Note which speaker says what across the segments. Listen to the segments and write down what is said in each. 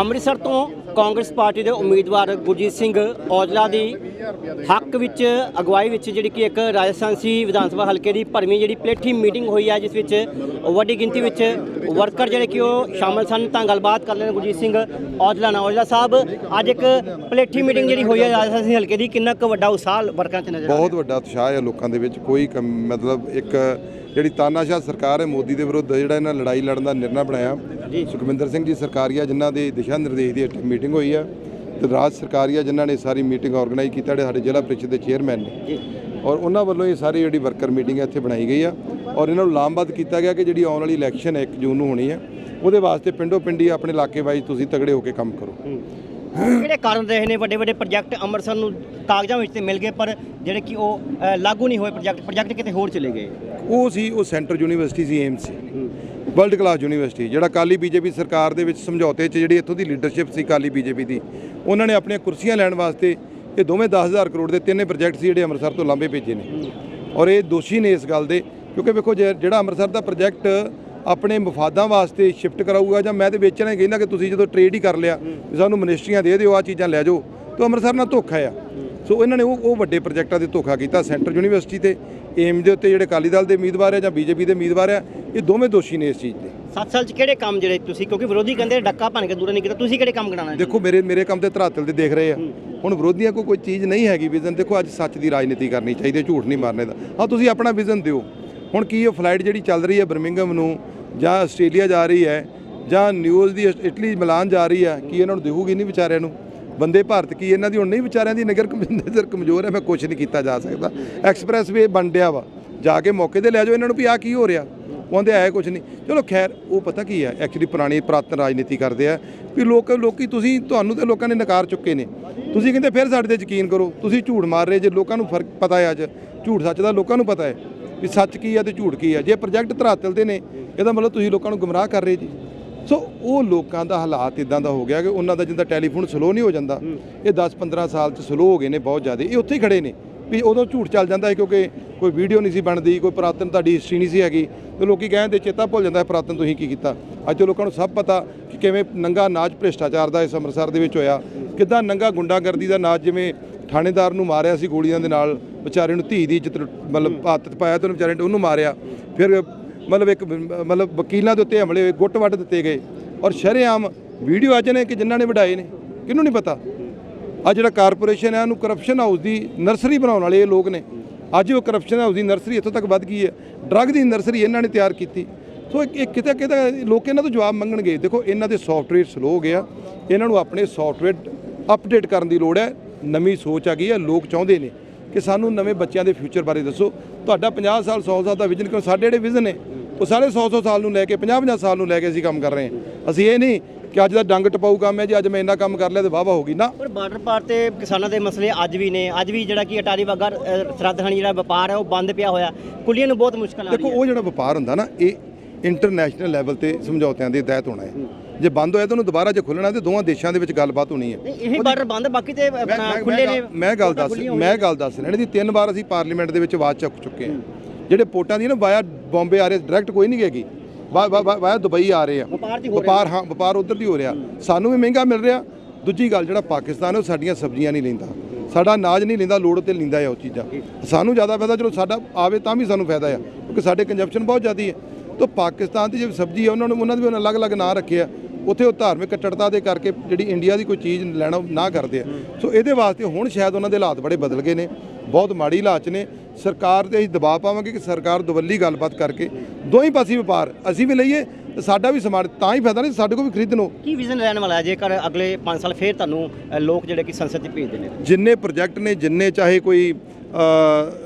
Speaker 1: ਅੰਮ੍ਰਿਤਸਰ ਤੋਂ ਕਾਂਗਰਸ ਪਾਰਟੀ ਦੇ ਉਮੀਦਵਾਰ ਗੁਰਜੀਤ ਸਿੰਘ ਔਜਲਾ ਦੀ ਹੱਕ ਵਿੱਚ, ਅਗਵਾਈ ਵਿੱਚ ਜਿਹੜੀ ਕਿ ਇੱਕ ਰਾਜਸਥਾਨ ਸੀ ਵਿਧਾਨ ਸਭਾ ਹਲਕੇ ਦੀ ਭਰਵੀਂ ਜਿਹੜੀ ਪਲੇਠੀ ਮੀਟਿੰਗ ਹੋਈ ਹੈ ਜਿਸ ਵਿੱਚ ਵੱਡੀ ਗਿਣਤੀ ਵਿੱਚ ਵਰਕਰ ਜਿਹੜੇ ਕਿ ਉਹ ਸ਼ਾਮਲ ਸਨ। ਤਾਂ ਗੱਲਬਾਤ ਕਰ ਲੈਣ ਗੁਰਜੀਤ ਸਿੰਘ ਔਜਲਾ ਨਾਲ। ਔਜਲਾ ਸਾਹਿਬ, ਅੱਜ ਇੱਕ ਪਲੇਠੀ ਮੀਟਿੰਗ ਜਿਹੜੀ ਹੋਈ ਹੈ ਰਾਜਸਥਾਨ ਸੀ ਹਲਕੇ ਦੀ, ਕਿੰਨਾ ਕੁ ਵੱਡਾ ਉਤਸ਼ਾਹ ਵਰਕਰਾਂ 'ਚ ਨਜ਼ਰ ਆ ਰਿਹਾ?
Speaker 2: ਬਹੁਤ ਵੱਡਾ ਉਤਸ਼ਾਹ ਹੈ ਲੋਕਾਂ ਦੇ ਵਿੱਚ। ਕੋਈ ਕਮ- ਮਤਲਬ ਇੱਕ ਜਿਹੜੀ ਤਾਨਾਸ਼ਾਹ ਸਰਕਾਰ ਹੈ ਮੋਦੀ ਦੇ ਵਿਰੁੱਧ ਜਿਹੜਾ ਇਹਨਾਂ ਲੜਾਈ ਲੜਨ ਦਾ ਨਿਰਣਾ ਬਣਾਇਆ। ਸੁਖਵਿੰਦਰ ਸਿੰਘ ਜੀ ਸਰਕਾਰੀਆ ਜਿਨ੍ਹਾਂ ਦੇ ਦਿਸ਼ਾ ਨਿਰਦੇਸ਼ ਦੀ ਇੱਥੇ ਮੀਟਿੰਗ ਹੋਈ ਹੈ ਤੇ ਰਾਜ ਸਰਕਾਰੀਆ ਜਿਨ੍ਹਾਂ ਨੇ ਸਾਰੀ ਮੀਟਿੰਗ ਆਰਗੇਨਾਈਜ਼ ਕੀਤਾ ਜਿਹੜੇ ਸਾਡੇ ਜ਼ਿਲ੍ਹਾ ਪ੍ਰੀਸ਼ਦ ਦੇ ਚੇਅਰਮੈਨ ਨੇ।
Speaker 1: ਜੀ।
Speaker 2: ਔਰ ਉਹਨਾਂ ਵੱਲੋਂ ਇਹ ਸਾਰੀ ਜਿਹੜੀ ਵਰਕਰ ਮੀਟਿੰਗ ਹੈ ਇੱਥੇ ਬਣਾਈ ਗਈ ਆ। ਔਰ ਇਹਨਾਂ ਨੂੰ ਲਾਮਬੱਧ ਕੀਤਾ ਗਿਆ ਕਿ ਜਿਹੜੀ ਆਉਣ ਵਾਲੀ ਇਲੈਕਸ਼ਨ ਹੈ 1 ਜੂਨ ਨੂੰ ਹੋਣੀ ਹੈ ਉਹਦੇ ਵਾਸਤੇ ਪਿੰਡੋ ਪਿੰਡੀ ਆਪਣੇ ਇਲਾਕੇ ਵਾਈਜ਼ ਤੁਸੀਂ ਤਗੜੇ ਹੋ ਕੇ ਕੰਮ ਕਰੋ।
Speaker 1: ਜਿਹੜੇ ਕਾਰਨ ਰਹੇ ਨੇ ਵੱਡੇ ਵੱਡੇ ਪ੍ਰੋਜੈਕਟ ਅੰਮ੍ਰਿਤਸਰ ਨੂੰ ਕਾਗਜ਼ਾਂ ਵਿੱਚ ਤੇ ਮਿਲ ਗਏ ਪਰ ਜਿਹੜੇ ਕਿ ਉਹ ਅ, ਲਾਗੂ ਨਹੀਂ ਹੋਏ ਪ੍ਰੋਜੈਕਟ ਪ੍ਰੋਜੈਕਟ ਕਿਤੇ ਹੋਰ ਚਲੇ ਗਏ।
Speaker 2: ਉਹ ਸੀ ਉਹ ਸੈਂਟਰ ਯੂਨੀਵਰਸਿਟੀ ਸੀ ਏਮਸ ਸੀ। ਵਰਲਡ ਕਲਾਸ ਯੂਨੀਵਰਸਿਟੀ ਜਿਹੜਾ ਕਾਲੀ ਬੀਜੇਪੀ ਸਰਕਾਰ ਦੇ ਵਿੱਚ ਸਮਝੌਤੇ 'ਚ ਜਿਹੜੀ ਇੱਥੋਂ ਦੀ ਲੀਡਰਸ਼ਿਪ ਸੀ ਕਾਲੀ ਬੀਜੇਪੀ ਦੀ ਉਹਨਾਂ ਨੇ ਆਪਣੀਆਂ ਕੁਰਸੀਆਂ ਲੈਣ ਵਾਸਤੇ ਇਹ ਦੋਵੇਂ 10000 ਕਰੋੜ ਦੇ ਤਿੰਨੇ ਪ੍ਰੋਜੈਕਟ ਸੀ ਜਿਹੜੇ ਅੰਮ੍ਰਿਤਸਰ ਤੋਂ ਲਾਂਭੇ ਭੇਜੇ ਨੇ। ਔਰ ਇਹ ਦੋਸ਼ੀ ਨੇ ਇਸ ਗੱਲ ਦੇ ਕਿਉਂਕਿ ਵੇਖੋ ਜੇ- ਜਿਹੜਾ ਅੰਮ੍ਰਿਤਸਰ ਦਾ ਪ੍ਰੋਜੈਕਟ ਆਪਣੇ ਮਫਾਦਾਂ ਵਾਸਤੇ ਸ਼ਿਫਟ ਕਰਾਊਗਾ ਜਾਂ ਮੈਂ ਤੇ ਵੇਚਣਾ ਹੀ ਕਹਿੰਦਾ ਕਿ ਤੁਸੀਂ ਜਦੋਂ ਟ੍ਰੇਡ ਹੀ ਕਰ ਲਿਆ ਸਾਨੂੰ ਮਿਨਿਸਟਰੀਆਂ ਦੇ ਦਿਓ ਆ ਚੀਜ਼ਾਂ ਲੈ ਜਾਓ। ਤਾਂ ਅੰਮ੍ਰਿਤਸਰ ਨਾਲ ਧੋਖਾ ਆ। ਸੋ ਇਹਨਾਂ ਨੇ ਉਹ ਉਹ ਵੱਡੇ ਪ੍ਰੋਜੈਕਟਾਂ ਤੇ ਧੋਖਾ ਕੀਤਾ ਸੈਂਟਰ ਯੂਨੀਵਰਸਿਟੀ ਤੇ ਏਮ ਦੇ ਉੱਤੇ ਜਿਹੜੇ ਅਕਾਲੀ ਦਲ ਦੇ ਉਮੀਦਵਾਰ ਆ ਜਾਂ ਬੀਜੇਪੀ ਦੇ ਉਮੀਦਵਾਰ ਆ ਇਹ ਦੋਵੇਂ ਦੋਸ਼ੀ ਨੇ ਇਸ ਚੀਜ਼ ਦੇ
Speaker 1: 7 ਸਾਲ ਚ ਕਿਹੜੇ ਕੰਮ ਜਿਹੜੇ ਤੁਸੀਂ ਕਿਉਂਕਿ ਵਿਰੋਧੀ ਕਹਿੰਦੇ ਡੱਕਾ ਭੰਨ ਕੇ ਦੂਰ ਨਹੀਂ ਕੀਤਾ ਤੁਸੀਂ ਕਿਹੜੇ ਕੰਮ ਕਰਾਣਾ
Speaker 2: ਦੇਖੋ ਮੇਰੇ ਮੇਰੇ ਕੰਮ ਤੇ ਧਰਾਤਲ ਤੇ ਦੇਖ ਰਹੇ ਆ। ਹੁਣ ਵਿਰੋਧੀਆਂ ਕੋਲ ਕੋਈ ਚੀਜ਼ ਨਹੀਂ ਹੈਗੀ ਵਿਜ਼ਨ ਦੇਖੋ ਅੱਜ ਸੱਚ ਦੀ ਰਾਜਨੀਤੀ ਕਰਨੀ ਚਾਹੀਦੀ ਝੂਠ ਨਹੀਂ ਮਾਰਨੇ ਦਾ। ਹਾਂ ਤੁਸੀਂ ਆਪਣਾ ਵਿਜ਼ਨ ਦਿਓ। ਹੁਣ ਕੀ ਉਹ ਫਲਾਈਟ ਜਿਹੜੀ ਚੱਲ ਰਹੀ ਹੈ ਬਰਮਿੰਗਮ ਨੂੰ ਜਾਂ ਆਸਟ੍ਰੇਲੀਆ ਜਾ ਰਹੀ ਹੈ ਜਾਂ ਨਿਊਜ਼ ਦੀ ਇਟਲੀ, ਮਿਲਾਨ ਜਾ ਰਹੀ ਹੈ, ਕੀ ਇਹਨਾਂ ਨੂੰ ਦਿਖੂਗੀ ਨਹੀਂ ਵਿਚਾਰਿਆਂ ਨੂੰ? ਬੰਦੇ ਭਾਰਤ ਕੀ ਇਹਨਾਂ ਦੀ ਹੁਣ ਨਹੀਂ ਵਿਚਾਰਿਆਂ ਦੀ ਨਗਰ ਕਮਿੰਦਰ ਕਮਜ਼ੋਰ ਹੈ, ਮੈਂ ਕੁਝ ਨਹੀਂ ਕੀਤਾ ਜਾ ਸਕਦਾ। ਐਕਸਪ੍ਰੈਸ ਵੇ ਬਣ ਡਿਆ ਵਾ। ਜਾ ਕੇ ਮੌਕੇ ਤੇ ਲੈ ਜਾਓ ਇਹਨਾਂ ਨੂੰ ਵੀ ਆ ਕੀ ਹੋ ਰਿਹਾ? ਉਹਦੇ ਆਏ ਕੁਝ ਨਹੀਂ। ਚਲੋ ਖੈਰ, ਉਹ ਪਤਾ ਕੀ ਹੈ ਐਕਚੁਅਲੀ ਪੁਰਾਣੀ ਪ੍ਰਾਤਨ ਰਾਜਨੀਤੀ ਕਰਦੇ ਆ ਵੀ ਲੋਕ ਲੋਕੀ ਤੁਸੀਂ ਤੁਹਾਨੂੰ ਤੇ ਲੋਕਾਂ ਨੇ ਨਕਾਰ ਚੁੱਕੇ ਨੇ। ਤੁਸੀਂ ਕਹਿੰਦੇ ਫਿਰ ਸਾਡੇ ਤੇ ਯਕੀਨ ਕਰੋ। ਤੁਸੀਂ ਝੂਠ ਮਾਰ ਰਹੇ ਜੇ, ਲੋਕਾਂ ਨੂੰ ਫ਼ਰਕ ਪਤਾ ਹੈ ਅੱਜ। ਝੂਠ ਸੱਚ ਦਾ ਲੋਕਾਂ ਨੂੰ ਪਤਾ ਹੈ। ਵੀ ਸੱਚ ਕੀ ਹੈ ਤੇ ਝੂਠ ਕੀ ਹੈ ਜੇ ਪ੍ਰੋਜੈਕਟ ਧਰਾਤਲ ਦੇ ਨੇ ਇਹਦਾ ਮਤਲਬ ਤੁਸੀਂ ਲੋਕਾਂ ਨੂੰ ਗੁੰਮਰਾਹ ਕਰ ਰਹੇ ਜੀ। ਸੋ ਉਹ ਲੋਕਾਂ ਦਾ ਹਾਲਾਤ ਇਦਾਂ ਦਾ ਹੋ ਗਿਆ ਕਿ ਉਹਨਾਂ ਦਾ ਜਿੰਦਾ ਟੈਲੀਫੋਨ ਸਲੋ ਨਹੀਂ ਹੋ ਜਾਂਦਾ। ਇਹ 10-15 ਸਾਲ ਚ ਸਲੋ ਹੋ ਗਏ ਨੇ ਬਹੁਤ ਜ਼ਿਆਦਾ। ਇਹ ਉੱਥੇ ਹੀ ਖੜੇ ਨੇ। ਵੀ ਉਦੋਂ ਝੂਠ ਚੱਲ ਜਾਂਦਾ ਹੈ ਕਿਉਂਕਿ ਕੋਈ ਵੀਡੀਓ ਨਹੀਂ ਸੀ ਬਣਦੀ ਕੋਈ ਪੁਰਾਤਨ ਤੁਹਾਡੀ ਹਿਸਟਰੀ ਨਹੀਂ ਸੀ ਹੈਗੀ। ਤੇ ਲੋਕੀ ਕਹਿੰਦੇ ਚੇਤਾ ਭੁੱਲ ਜਾਂਦਾ ਹੈ ਪੁਰਾਤਨ ਤੁਸੀਂ ਕੀ ਕੀਤਾ। ਅੱਜ ਲੋਕਾਂ ਨੂੰ ਸਭ ਪਤਾ ਕਿ ਕਿਵੇਂ ਨੰਗਾ ਨਾਚ ਭ੍ਰਿਸ਼ਟਾਚਾਰ ਦਾ ਇਸ ਅੰਮ੍ਰਿਤਸਰ ਦੇ ਵਿੱਚ ਹੋਇਆ। ਕਿੱਦਾਂ ਨੰਗਾ ਗੁੰਡਾਗਰਦੀ ਦਾ ਨਾਚ ਜਿਵੇਂ ਥਾਣੇਦਾਰ ਨੂੰ ਮਾਰਿਆ ਸੀ ਗੋਲੀਆਂ ਦੇ ਨਾਲ ਵਿਚਾਰੇ ਨੂੰ ਧੀ ਦੀ ਇੱਜ਼ਤ ਮਤਲਬ ਹੱਥ ਪਾਇਆ ਤੇ ਉਹਨੂੰ ਵਿਚਾਰੇ ਨੇ ਉਹਨੂੰ ਮਾਰਿਆ। ਫਿਰ ਮਤਲਬ ਇੱਕ ਮਤਲਬ ਵਕੀਲਾਂ ਦੇ ਉੱਤੇ ਹਮਲੇ ਹੋਏ ਗੁੱਟ ਵੱਟ ਦਿੱਤੇ ਗਏ। ਔਰ ਸ਼ਰੇਆਮ ਵੀਡੀਓ ਅੱਜ ਨੇ ਕਿ ਜਿਨ੍ਹਾਂ ਨੇ ਵਢਾਏ ਨੇ ਕਿਹਨੂੰ ਨਹੀਂ ਪਤਾ? ਆ ਜਿਹੜਾ ਕਾਰਪੋਰੇਸ਼ਨ ਹੈ ਉਹਨੂੰ ਕਰਪਸ਼ਨ ਹਾਊਸ ਦੀ ਨਰਸਰੀ ਬਣਾਉਣ ਵਾਲੇ ਇਹ ਲੋਕ ਨੇ। ਅੱਜ ਉਹ ਕਰਪਸ਼ਨ ਹਾਊਸ ਦੀ ਨਰਸਰੀ ਇੱਥੋਂ ਤੱਕ ਵੱਧ ਗਈ ਹੈ। ਡਰੱਗ ਦੀ ਨਰਸਰੀ ਇਹਨਾਂ ਨੇ ਤਿਆਰ ਕੀਤੀ। ਸੋ ਇਹ ਕਿਤੇ ਕਿਤੇ ਲੋਕ ਇਹਨਾਂ ਤੋਂ ਜਵਾਬ ਮੰਗਣਗੇ। ਦੇਖੋ ਇਹਨਾਂ ਦੇ ਸੌਫਟਵੇਅਰ ਸਲੋ ਹੋ ਗਿਆ ਇਹਨਾਂ ਨੂੰ ਆਪਣੇ ਸੌਫਟਵੇਅਰ ਅਪਡੇਟ ਕਰਨ ਦੀ ਲੋੜ ਹੈ। ਨਵੀਂ ਸੋਚ ਆ ਗਈ ਹੈ ਲੋਕ ਚਾਹੁੰਦੇ ਨੇ ਕਿ ਸਾਨੂੰ ਨਵੇਂ ਬੱਚਿਆਂ ਦੇ ਫਿਊਚਰ ਬਾਰੇ ਦੱਸੋ। ਤੁਹਾਡਾ 50 ਸਾਲ 100 ਸਾਲ ਦਾ ਵਿਜ਼ਨ ਕਿਉਂ? ਸਾਡੇ ਜਿਹੜੇ ਵਿਜ਼ਨ ਨੇ ਉਹ ਸਾਰੇ 100 100 ਸਾਲ ਨੂੰ ਲੈ ਕੇ 50 50 ਸਾਲ ਨੂੰ ਲੈ ਕੇ ਅਸੀਂ ਕੰਮ ਕਰ ਰਹੇ ਹਾਂ। ਅਸੀਂ ਇਹ ਨਹੀਂ ਕਿ ਅੱਜ ਦਾ ਡੰਗ ਟਪਾਊ ਕੰਮ ਹੈ ਜੀ ਅੱਜ ਮੈਂ ਇੰਨਾ ਕੰਮ ਕਰ ਲਿਆ ਤੇ ਵਾਹ ਹੋ ਗਈ। ਨਾ।
Speaker 1: ਪਰ ਬਾਰਡਰ ਪਾਰ ਤੇ ਕਿਸਾਨਾਂ ਦੇ ਮਸਲੇ ਅੱਜ ਵੀ ਨੇ। ਅੱਜ ਵੀ ਜਿਹੜਾ ਕਿ ਅਟਾਰੀ ਵਾਗਾ ਸਰਹੱਦ ਥਾਣੀ ਜਿਹੜਾ ਵਪਾਰ ਹੈ ਉਹ ਬੰਦ ਪਿਆ ਹੋਇਆ। ਕੁਲੀਆਂ ਨੂੰ ਬਹੁਤ ਮੁਸ਼ਕਲ ਆ
Speaker 2: ਦੇਖੋ
Speaker 1: ਰਹੀ ਹੈ।
Speaker 2: ਉਹ ਜਿਹੜਾ ਵਪਾਰ ਹੁੰਦਾ ਨਾ ਇਹ ਇੰਟਰਨੈਸ਼ਨਲ ਲੈਵਲ ਤੇ ਸਮਝੌਤਿਆਂ ਦੇ ਤਹਿਤ ਹੋਣਾ ਹੈ। ਜੇ ਬੰਦ ਹੋਇਆ ਤਾਂ ਉਹਨੂੰ ਦੁਬਾਰਾ ਜੇ ਖੁੱਲਣਾ ਤੇ ਦੋਵਾਂ ਦੇਸ਼ਾਂ ਦੇ ਵਿੱਚ ਗੱਲਬਾਤ ਹੋਣੀ ਹੈ।
Speaker 1: ਇਹੀ ਬਾਰਡਰ ਬੰਦ ਬਾਕੀ ਤੇ ਆਪਣਾ ਖੁੱਲੇ ਨੇ
Speaker 2: ਮੈਂ ਗੱਲ ਦੱਸ ਮੈਂ ਗੱਲ ਦੱਸ ਰਿਹਾ ਇਹਦੀ ਤਿੰਨ ਵਾਰ ਅਸੀਂ ਪਾਰਲੀਮੈਂਟ ਦੇ ਵਿੱਚ ਆਵਾਜ਼ ਚੱਕ ਚੁੱਕੇ ਹਾਂ। ਜਿਹੜੇ ਪੋਰਟਾਂ ਦੀ ਨਾ ਵਾਇਆ ਬੰਬੇ ਆ ਰਹੇ ਡਾਇਰੈਕਟ ਕੋਈ ਨਹੀਂ ਵਾ- ਵਾਇਆ ਦੁਬਈ ਆ ਰਹੇ ਆ।
Speaker 1: ਵਪਾਰ ਦੀ ਹੋ
Speaker 2: ਵਪਾਰ ਉਧਰ ਦੀ ਹੋ ਰਿਹਾ। ਸਾਨੂੰ ਵੀ ਮਹਿੰਗਾ ਮਿਲ ਰਿਹਾ। ਦੂਜੀ ਗੱਲ ਜਿਹੜਾ ਪਾਕਿਸਤਾਨ ਉਹ ਸਾਡੀਆਂ ਸਬਜ਼ੀਆਂ ਨਹੀਂ ਲੈਂਦਾ। ਸਾਡਾ ਅਨਾਜ ਨਹੀਂ ਲੈਂਦਾ ਲੋੜ ਤੇ ਲੈਂਦਾ ਹੈ ਉਹ ਚੀਜ਼ਾਂ। ਸਾਨੂੰ ਜ਼ਿਆਦਾ ਫਾਇਦਾ ਚਲੋ ਸਾਡਾ ਆਵੇ ਤਾਂ ਵੀ ਸਾਨੂੰ ਫਾਇਦਾ ਆ ਕਿਉਂਕਿ ਸਾਡੇ ਕੰਜੰਪਸ਼ਨ ਬਹੁਤ ਜ਼ਿਆਦੀ ਹੈ। ਤਾਂ ਪਾਕਿਸਤਾਨ ਦੀ ਜਿਹੜੀ ਸਬਜ਼ੀ ਹੈ ਉਹਨਾਂ ਨੂੰ ਉਹਨਾਂ ਦੇ ਵੀ ਉਹਨਾਂ ਅਲੱਗ-ਅਲੱਗ ਨਾਂ ਰੱਖੇ ਆ। ਉੱਥੇ ਉਹ ਧਾਰਮਿਕ ਕੱਟੜਤਾ ਦੇ ਕਰਕੇ ਜਿਹੜੀ ਇੰਡੀਆ ਦੀ ਕੋਈ ਚੀਜ਼ ਲੈਣਾ ਨਾ ਕਰਦੇ ਆ। ਸੋ ਇਹਦੇ ਵਾਸਤੇ ਹੁਣ ਸ਼ਾਇਦ ਉਹਨਾਂ ਦੇ ਹਾਲਾਤ ਬੜੇ ਬਦਲ ਗਏ ਨੇ ਬਹੁਤ ਮਾੜੀ ਹਾਲਾਤ ਨੇ। ਸਰਕਾਰ ਤੇ ਅਸੀਂ ਦਬਾਅ ਪਾਵਾਂਗੇ ਕਿ ਸਰਕਾਰ ਦਵੱਲੀ ਗੱਲਬਾਤ ਕਰਕੇ ਦੋਹੀਂ ਪਾਸੇ ਵਪਾਰ ਅਸੀਂ ਵੀ ਲਈਏ ਸਾਡਾ ਵੀ ਸਮਾਨ ਤਾਂ ਹੀ ਫਾਇਦਾ ਨਹੀਂ ਸਾਡੇ ਕੋਲ ਵੀ ਖਰੀਦਣੋ
Speaker 1: ਕੀ ਵਿਜ਼ਨ ਰਹਿਣ ਵਾਲਾ ਹੈ? ਜੇਕਰ ਅਗਲੇ 5 ਸਾਲ ਫੇਰ ਤੁਹਾਨੂੰ ਲੋਕ ਜਿਹੜੇ ਕਿ ਸੰਸਦ 'ਚ ਭੇਜਦੇ ਨੇ?
Speaker 2: ਜਿੰਨੇ ਪ੍ਰੋਜੈਕਟ ਨੇ ਜਿੰਨੇ ਚਾਹੇ ਕੋਈ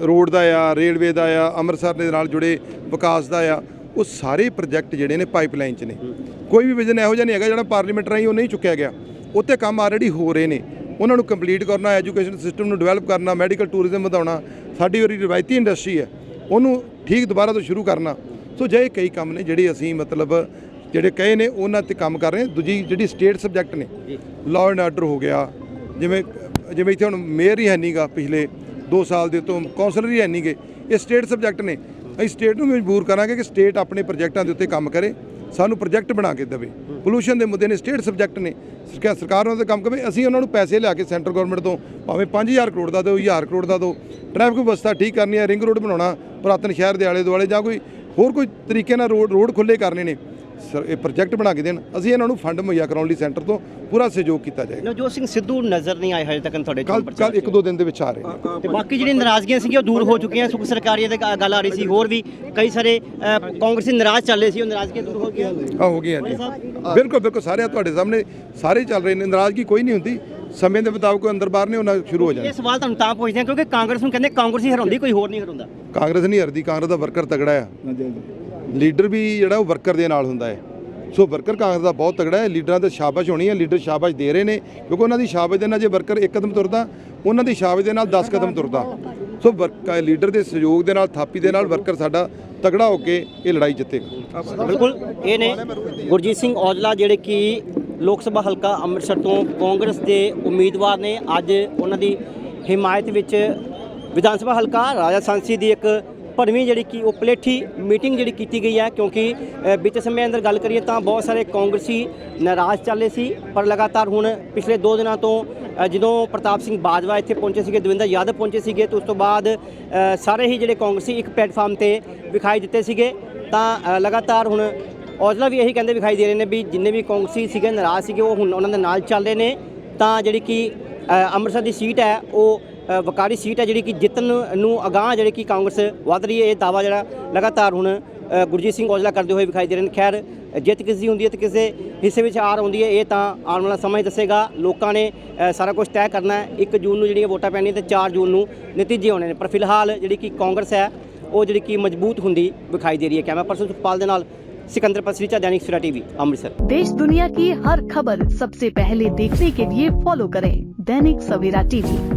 Speaker 2: ਰੋਡ ਦਾ ਆ ਰੇਲਵੇ ਦਾ ਆ ਅੰਮ੍ਰਿਤਸਰ ਦੇ ਨਾਲ ਜੁੜੇ ਵਿਕਾਸ ਦਾ ਆ ਉਹ ਸਾਰੇ ਪ੍ਰੋਜੈਕਟ ਜਿਹੜੇ ਨੇ ਪਾਈਪਲਾਈਨ 'ਚ ਨੇ। ਕੋਈ ਵੀ ਵਿਜ਼ਨ ਇਹੋ ਜਿਹਾ ਨਹੀਂ ਹੈਗਾ ਜਿਹੜਾ ਪਾਰਲੀਮੈਂਟ ਰਾਹੀਂ ਉਹ ਨਹੀਂ ਚੁੱਕਿਆ ਗਿਆ। ਉੱਤੇ ਕੰਮ ਆਲਰੇਡੀ ਹੋ ਰਹੇ ਨੇ। ਉਹਨਾਂ ਨੂੰ ਕੰਪਲੀਟ ਕਰਨਾ ਐਜੂਕੇਸ਼ਨ ਸਿਸਟਮ ਨੂੰ ਡਿਵੈਲਪ ਕਰਨਾ ਮੈਡੀਕਲ ਟੂਰਿਜ਼ਮ ਵਧਾਉਣਾ ਸਾਡੀ ਜਿਹੜੀ ਰਿਵਾਇਤੀ ਇੰਡਸਟਰੀ ਹੈ। ਉਹਨੂੰ ਠੀਕ ਦੁਬਾਰਾ ਤੋਂ ਸ਼ੁਰੂ ਕਰਨਾ। ਸੋ ਜੇ ਕਈ ਕੰਮ ਨੇ ਜਿਹੜੇ ਅਸੀਂ ਮਤਲਬ ਜਿਹੜੇ ਕਹੇ ਨੇ ਉਹਨਾਂ ਤੇ ਕੰਮ ਕਰ ਰਹੇ ਹਾਂ। ਦੂਜੀ ਜਿਹੜੀ ਸਟੇਟ ਸਬਜੈਕਟ ਨੇ ਲਾਅ ਐਂਡ ਆਰਡਰ ਹੋ ਗਿਆ। ਜਿਵੇਂ ਜਿਵੇਂ ਇੱਥੇ ਹੁਣ ਮੇਅਰ ਹੀ ਹੈ ਨਹੀਂਗਾ ਪਿਛਲੇ 2 ਸਾਲ ਦੇ ਤੋਂ ਕੌਂਸਲਰ ਹੀ ਹੈ ਨਹੀਂਗੇ ਇਹ ਸਟੇਟ ਸਬਜੈਕਟ ਨੇ। ਅਸੀਂ ਸਟੇਟ ਨੂੰ ਵੀ ਮਜਬੂਰ ਕਰਾਂਗੇ ਕਿ ਸਟੇਟ ਆਪਣੇ ਪ੍ਰੋਜੈਕਟਾਂ ਦੇ ਉੱਤੇ ਕੰਮ ਕਰੇ, ਸਾਨੂੰ ਪ੍ਰੋਜੈਕਟ ਬਣਾ ਕੇ ਦੇਵੇ। ਪੋਲੂਸ਼ਨ ਦੇ ਮੁੱਦੇ ਨੇ ਸਟੇਟ ਸਬਜੈਕਟ ਨੇ। ਸਰਕਾਰ ਸਰਕਾਰ ਉਹਨਾਂ ਤੇ ਕੰਮ ਕਰੇ, ਅਸੀਂ ਉਹਨਾਂ ਨੂੰ ਪੈਸੇ ਲਿਆ ਕੇ ਸੈਂਟਰ ਗਵਰਨਮੈਂਟ ਤੋਂ ਭਾਵੇਂ 5000 ਕਰੋੜ ਦਾ ਦਿਓ 1000 ਕਰੋੜ ਦਾ ਦਿਓ। ਟ੍ਰੈਫਿਕ ਵਿਵਸਥਾ ਠੀਕ ਕਰਨੀ ਹੈ ਰਿੰਗ ਰੋਡ ਬਣਾਉਣਾ, ਪੁਰਾਤਨ ਸ਼ਹਿਰ ਦੇ ਆਲੇ ਦੁਆਲੇ ਜਾਂ ਕੋਈ ਹੋਰ ਕੋਈ ਤਰੀਕੇ ਨਾਲ ਰੋਡ ਰੋਡ ਖੁੱਲੇ ਕਰਨੇ ਨੇ। ਇਹ ਪ੍ਰੋਜੈਕਟ ਬਣਾ ਕੇ ਦੇਣ ਅਸੀਂ ਇਹਨਾਂ ਨੂੰ ਫੰਡ ਮੁਹੱਈਆ ਕਰਾਉਣ ਲਈ ਸੈਂਟਰ ਤੋਂ ਪੂਰਾ ਸਹਿਯੋਗ ਕੀਤਾ ਜਾਏਗਾ।
Speaker 1: ਨਵਜੋਤ ਸਿੰਘ ਸਿੱਧੂ ਨਜ਼ਰ ਨਹੀਂ ਆਏ ਹਜੇ ਤੱਕ ਤੁਹਾਡੇ
Speaker 2: ਕੱਲ
Speaker 1: ਚੋਣ ਪ੍ਰਚਾਰ
Speaker 2: ਕੱਲ ਇੱਕ ਦੋ ਦਿਨ ਦੇ ਵਿੱਚ ਆ ਰਹੇ ਨੇ।
Speaker 1: ਤੇ ਬਾਕੀ ਜਿਹੜੀਆਂ ਨਾਰਾਜ਼ਗੀਆਂ ਸੀਗੀਆਂ ਉਹ ਦੂਰ ਹੋ ਚੁੱਕੀਆਂ ਸੁਖ ਸਰਕਾਰੀਆ ਦੇ ਗ- ਗੱਲ ਆ ਰਹੀ ਸੀ ਹੋਰ ਵੀ ਕਈ ਸਾਰੇ ਅ, ਕਾਂਗਰਸੀ ਨਾਰਾਜ਼ ਚੱਲ ਰਹੇ ਸੀ ਉਹ ਨਾਰਾਜ਼ਗੀਆਂ ਦੂਰ ਹੋ ਗਈਆਂ।
Speaker 2: ਆ ਹੋ ਗਈਆਂ ਜੀ। ਬਿਲਕੁਲ ਬਿਲਕੁਲ ਸਾਰੇ ਤੁਹਾਡੇ ਸਾਹਮਣੇ ਸਾਰੇ ਚੱਲ ਰਹੇ ਨੇ। ਨਾਰਾਜ਼ਗੀ ਕੋਈ ਨਹੀਂ ਹੁੰਦੀ। ਸਮੇਂ ਦੇ ਮੁਤਾਬਕ ਅੰਦਰ ਬਾਹਰ ਨੇ ਉਹਨਾਂ ਸ਼ੁਰੂ ਹੋ ਜਾਣਾ।
Speaker 1: ਇਹ ਸਵਾਲ ਤੁਹਾਨੂੰ ਤਾਂ ਪੁੱਛਦੇ ਹਾਂ ਕਿਉਂਕਿ ਕਾਂਗਰਸ ਨੂੰ ਕਹਿੰਦੇ ਕਾਂਗਰਸੀ ਹਰਾਉਂਦੀ ਕੋਈ ਹੋਰ ਨਹੀਂ ਹਰਾਉਂਦਾ।
Speaker 2: ਕਾਂਗਰਸ ਨਹੀਂ ਹਰਦੀ ਕਾਂਗਰਸ ਦਾ ਵਰਕਰ ਤਗੜਾ ਆ। ਲੀਡਰ ਵੀ ਜਿਹੜਾ ਉਹ ਵਰਕਰ ਦੇ ਨਾਲ ਹੁੰਦਾ ਹੈ। ਸੋ ਵਰਕਰ ਕਾਂਗਰਸ ਦਾ ਬਹੁਤ ਤਗੜਾ ਹੈ। ਲੀਡਰਾਂ ਤੇ ਸ਼ਾਬਾਸ਼ ਹੋਣੀ ਹੈ। ਲੀਡਰ ਸ਼ਾਬਾਸ਼ ਦੇ ਰਹੇ ਨੇ ਕਿਉਂਕਿ ਉਹਨਾਂ ਦੀ ਸ਼ਾਬਾਸ਼ ਦੇ ਨਾਲ ਜੇ ਵਰਕਰ ਇੱਕ ਕਦਮ ਤੁਰਦਾ, ਉਹਨਾਂ ਦੀ ਸ਼ਾਬਾਸ਼ ਦੇ ਨਾਲ 10 ਕਦਮ ਤੁਰਦਾ। ਸੋ ਵਰਕ ਲੀਡਰ ਦੇ ਸਹਿਯੋਗ ਦੇ ਨਾਲ, ਥਾਪੀ ਦੇ ਨਾਲ ਵਰਕਰ ਸਾਡਾ ਤਗੜਾ ਹੋ ਕੇ ਇਹ ਲੜਾਈ ਜਿੱਤੇਗਾ।
Speaker 1: ਬਿਲਕੁਲ। ਇਹ ਨੇ ਗੁਰਜੀਤ ਸਿੰਘ ਔਜਲਾ ਜਿਹੜੇ ਕਿ ਲੋਕ ਸਭਾ ਹਲਕਾ ਅੰਮ੍ਰਿਤਸਰ ਤੋਂ ਕਾਂਗਰਸ ਦੇ ਉਮੀਦਵਾਰ ਨੇ। ਅੱਜ ਉਹਨਾਂ ਦੀ ਹਿਮਾਇਤ ਵਿੱਚ ਵਿਧਾਨ ਸਭਾ ਹਲਕਾ ਰਾਜਾ ਸਾਂਸੀ ਦੀ ਇੱਕ ਭਰਵੀਂ ਜਿਹੜੀ ਕਿ ਉਹ ਪਲੇਠੀ ਮੀਟਿੰਗ ਜਿਹੜੀ ਕੀਤੀ ਗਈ ਹੈ ਕਿਉਂਕਿ ਅ, ਬੀਤੇ ਸਮੇਂ ਅੰਦਰ ਗੱਲ ਕਰੀਏ ਤਾਂ ਬਹੁਤ ਸਾਰੇ ਕਾਂਗਰਸੀ ਨਾਰਾਜ਼ ਚੱਲੇ ਸੀ ਪਰ ਲਗਾਤਾਰ ਹੁਣ ਪਿਛਲੇ 2 ਦਿਨਾਂ ਤੋਂ ਜਦੋਂ ਪ੍ਰਤਾਪ ਸਿੰਘ ਬਾਜਵਾ ਇੱਥੇ ਪਹੁੰਚੇ ਸੀਗੇ ਦਵਿੰਦਰ ਯਾਦਵ ਪਹੁੰਚੇ ਸੀਗੇ ਤੇ ਉਸ ਤੋਂ ਬਾਅਦ ਸਾਰੇ ਹੀ ਜਿਹੜੇ ਕਾਂਗਰਸੀ ਇੱਕ ਪਲੇਟਫਾਰਮ ਤੇ ਵਿਖਾਈ ਦਿੱਤੇ ਸੀਗੇ ਤਾਂ ਲਗਾਤਾਰ ਹੁਣ ਔਜਲਾ ਵੀ ਇਹੀ ਕਹਿੰਦੇ ਵਿਖਾਈ ਦੇ ਰਹੇ ਨੇ ਵੀ ਜਿੰਨੇ ਵੀ ਕਾਂਗਰਸੀ ਸੀਗੇ ਨਾਰਾਜ਼ ਸੀਗੇ ਉਹ ਹੁਣ ਉਹਨਾਂ ਦੇ ਨਾਲ ਚੱਲ ਰਹੇ ਨੇ ਤਾਂ ਜਿਹੜੀ ਕਿ ਅੰਮ੍ਰਿਤਸਰ ਦੀ ਸੀਟ ਹੈ ਉਹ ਵਕਾਰੀ ਸੀਟ ਹੈ ਜਿਹੜੀ ਕਿ ਜਿੱਤਣ ਨੂੰ ਅਗਾਹ ਜਿਹੜੀ ਕਿ ਕਾਂਗਰਸ ਵੱਧ ਰਹੀ ਹੈ ਇਹ ਦਾਵਾ ਜਿਹੜਾ ਲਗਾਤਾਰ ਹੁਣ ਅ, ਗੁਰਜੀਤ ਸਿੰਘ ਔਜਲਾ ਕਰਦੇ ਹੋਏ ਵਿਖਾਈ ਦੇ ਰਹੇ ਨੇ ਖੈਰ ਜਿੱਤ ਕਿਸ ਦੀ ਹੁੰਦੀ ਹੈ ਤੇ ਕਿਸੇ ਹਿੱਸੇ ਵਿੱਚ ਹਾਰ ਆਉਂਦੀ ਹੈ ਇਹ ਤਾਂ ਆਉਣ ਵਾਲਾ ਸਮਾਂ ਹੀ ਦੱਸੇਗਾ ਲੋਕਾਂ ਨੇ ਅ, ਸਾਰਾ ਕੁਝ ਤੈਅ ਕਰਨਾ ਹੈ 1 ਜੂਨ ਨੂੰ ਜਿਹੜੀਆਂ ਵੋਟਾਂ ਪੈਣੀਆਂ ਤੇ 4 ਜੂਨ ਨੂੰ ਨਤੀਜੇ ਆਉਣੇ ਨੇ ਪਰ ਫਿਲਹਾਲ ਜਿਹੜੀ ਕਿ ਕਾਂਗਰਸ ਹੈ ਉਹ ਜਿਹੜੀ ਕਿ ਮਜ਼ਬੂਤ ਹੁੰਦੀ ਵਿਖਾਈ ਦੇ ਰਹੀ ਹੈ ਕੈਮਰਾ ਪਰਸਨ ਸੁਖਪਾਲ ਦੇ ਨਾਲ सिकंदर पसरीचा दैनिक सवेरा टीवी अमृतसर
Speaker 3: देश दुनिया की हर खबर सबसे पहले देखने के लिए फॉलो करें दैनिक सवेरा टीवी